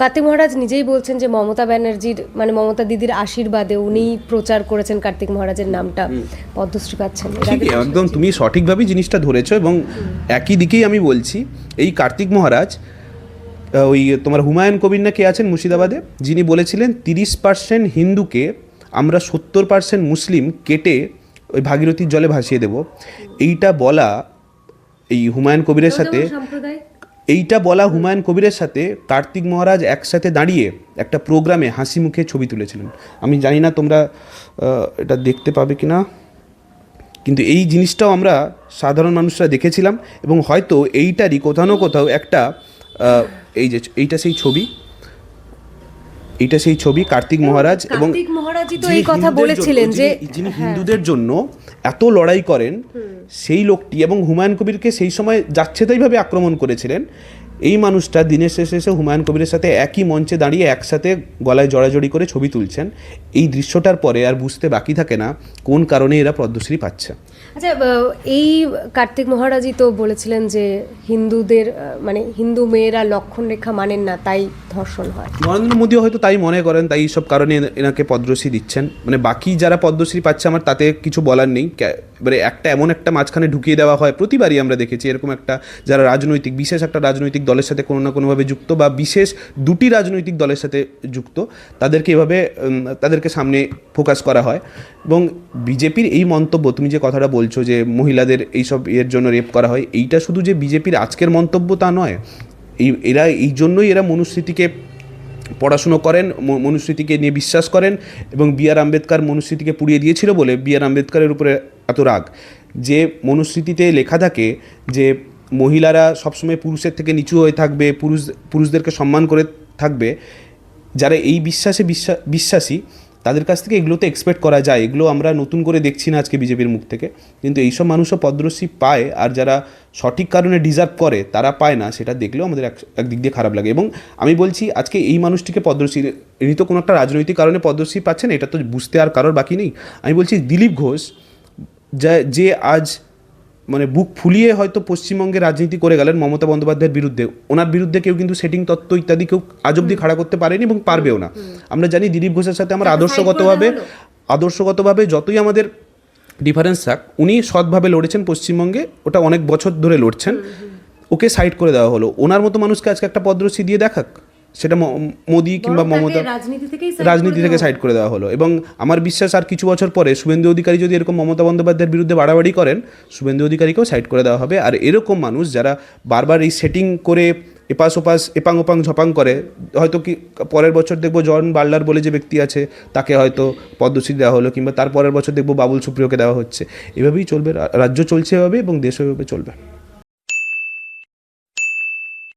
কার্তিক মহারাজ নিজেই বলছেন যে মমতা ব্যানার্জির মানে মমতা দিদির আশীর্বাদে উনি প্রচার করেছেন কার্তিক মহারাজের নামটা। পদ্মশ্রী পাচ্ছেন। একদম তুমি সঠিকভাবেই জিনিসটা ধরেছ এবং একই দিকেই আমি বলছি এই কার্তিক মহারাজ ওই তোমার হুমায়ুন কবির না কে আছেন মুর্শিদাবাদে? যিনি বলেছিলেন তিরিশ পার্সেন্ট হিন্দুকে আমরা সত্তর পার্সেন্ট মুসলিম কেটে ওই ভাগীরথীর জলে ভাসিয়ে দেব। এইটা বলা এই হুমায়ুন কবিরের সাথে এইটা বলা হুমায়ুন কবিরের সাথে কার্তিক মহারাজ একসাথে দাঁড়িয়ে একটা প্রোগ্রামে হাসি মুখে ছবি তুলেছিলেন। আমি জানি না তোমরা এটা দেখতে পাবে কি না কিন্তু এই জিনিসটাও আমরা সাধারণ মানুষরা দেখেছিলাম এবং হয়তো এইটারই কোথাও না কোথাও একটা এই যে এইটা সেই ছবি। এইটা সেই ছবি কার্তিক মহারাজ এবং মহারাজই তো এই কথা বলেছিলেন যে যিনি হিন্দুদের জন্য এত লড়াই করেন সেই লোকটি এবং হুমায়ুন কবিরকে সেই সময় যাচ্ছে তাইভাবে আক্রমণ করেছিলেন। এই মানুষটা দিনের শেষে এসে হুমায়ুন কবিরের সাথে একই মঞ্চে দাঁড়িয়ে একসাথে গলায় জড়াজড়ি করে ছবি তুলছেন। এই দৃশ্যটার পরে আর বুঝতে বাকি থাকে না কোন কারণে এরা পদ্মশ্রী পাচ্ছে। আচ্ছা এই কার্তিক মহারাজই তো বলেছিলেন যে হিন্দুদের মানে হিন্দু মেয়েরা লক্ষণ রেখা মানেন না তাই ধর্ষণ হয়। নরেন্দ্র মোদীও হয়তো তাই মনে করেন তাই সব কারণে এনা- এনাকে পদ্মশ্রী দিচ্ছেন। মানে বাকি যারা পদ্মশ্রী পাচ্ছে আমার তাতে কিছু বলার নেই। এবারে একটা এমন একটা মাঝখানে ঢুকিয়ে দেওয়া হয়, প্রতিবারই আমরা দেখেছি এরকম একটা যারা রাজনৈতিক, বিশেষ একটা রাজনৈতিক দলের সাথে কোনো না কোনোভাবে যুক্ত বা বিশেষ দুটি রাজনৈতিক দলের সাথে যুক্ত, তাদেরকে এভাবে তাদেরকে সামনে ফোকাস করা হয়। এবং বিজেপির এই মন্তব্য, তুমি যে কথাটা বলছো যে মহিলাদের এইসব এর জন্য রেপ করা হয়, এইটা শুধু যে বিজেপির আজকের মন্তব্য তা নয়, এই, এরা এই জন্যই এরা মনুস্মৃতিকে পড়াশুনো করেন মনুস্মৃতিকে নিয়ে বিশ্বাস করেন এবং বি আর আম্বেদকর মনুস্মৃতিকে পুড়িয়ে দিয়েছিল বলে বি আর আম্বেদকরের উপরে এত রাগ। যে মনুস্মৃতিতে লেখা থাকে যে মহিলারা সবসময় পুরুষের থেকে নিচু হয়ে থাকবে, পুরুষ, পুরুষদেরকে সম্মান করে থাকবে, যারা এই বিশ্বাসে বিশ্বাস, বিশ্বাসী, তাদের কাছ থেকে এগুলোতে এক্সপেক্ট করা যায়। এগুলো আমরা নতুন করে দেখছি না আজকে বিজেপির মুখ থেকে। কিন্তু এইসব মানুষও পদ্মশ্রী পায় আর যারা সঠিক কারণে ডিজার্ভ করে তারা পায় না সেটা দেখলেও আমাদের এক একদিক দিয়ে খারাপ লাগে। এবং আমি বলছি আজকে এই মানুষটিকে পদ্মশ্রী ইনি তো কোনো একটা রাজনৈতিক কারণে পদ্মশ্রী পাচ্ছেন এটা তো বুঝতে আর কারোর বাকি নেই। আমি বলছি দিলীপ ঘোষ যা যে আজ মানে বুক ফুলিয়ে হয়তো পশ্চিমবঙ্গে রাজনীতি করে গেলেন মমতা বন্দ্যোপাধ্যায়ের বিরুদ্ধে ওনার বিরুদ্ধে কেউ কিন্তু সেটিং তত্ত্ব ইত্যাদি কেউ আজ অব্দি খাড়া করতে পারেনি এবং পারবেও না। আমরা জানি দিলীপ ঘোষের সাথে আমার আদর্শগতভাবে আদর্শগতভাবে যতই আমাদের ডিফারেন্স থাক। উনি সৎভাবে লড়েছেন পশ্চিমবঙ্গে ওটা অনেক বছর ধরে লড়ছেন। ওকে সাইড করে দেওয়া হলো। ওনার মতো মানুষকে আজকে একটা পদ্মশ্রী দিয়ে দেখাক। সেটা মোদি কিংবা মমতা রাজনীতি থেকে সাইড করে দেওয়া হলো। এবং আমার বিশ্বাস আর কিছু বছর পরে শুভেন্দু অধিকারী যদি এরকম মমতা বন্দ্যোপাধ্যায়ের বিরুদ্ধে বাড়াবাড়ি করেন শুভেন্দু অধিকারীকেও সাইড করে দেওয়া হবে। আর এরকম মানুষ যারা বারবার এই সেটিং করে এপাশ ওপাশ এপাং ওপাং ঝপাং করে। হয়তো কি পরের বছর দেখব জন বার্লার বলে যে ব্যক্তি আছে, তাকে হয়তো পদ্মশ্রী দেওয়া হলো, কিংবা তার পরের বছর দেখব বাবুল সুপ্রিয়কে দেওয়া হচ্ছে। এভাবেই চলবে রাজ্য চলছে এভাবে এবং দেশও এভাবে চলবে।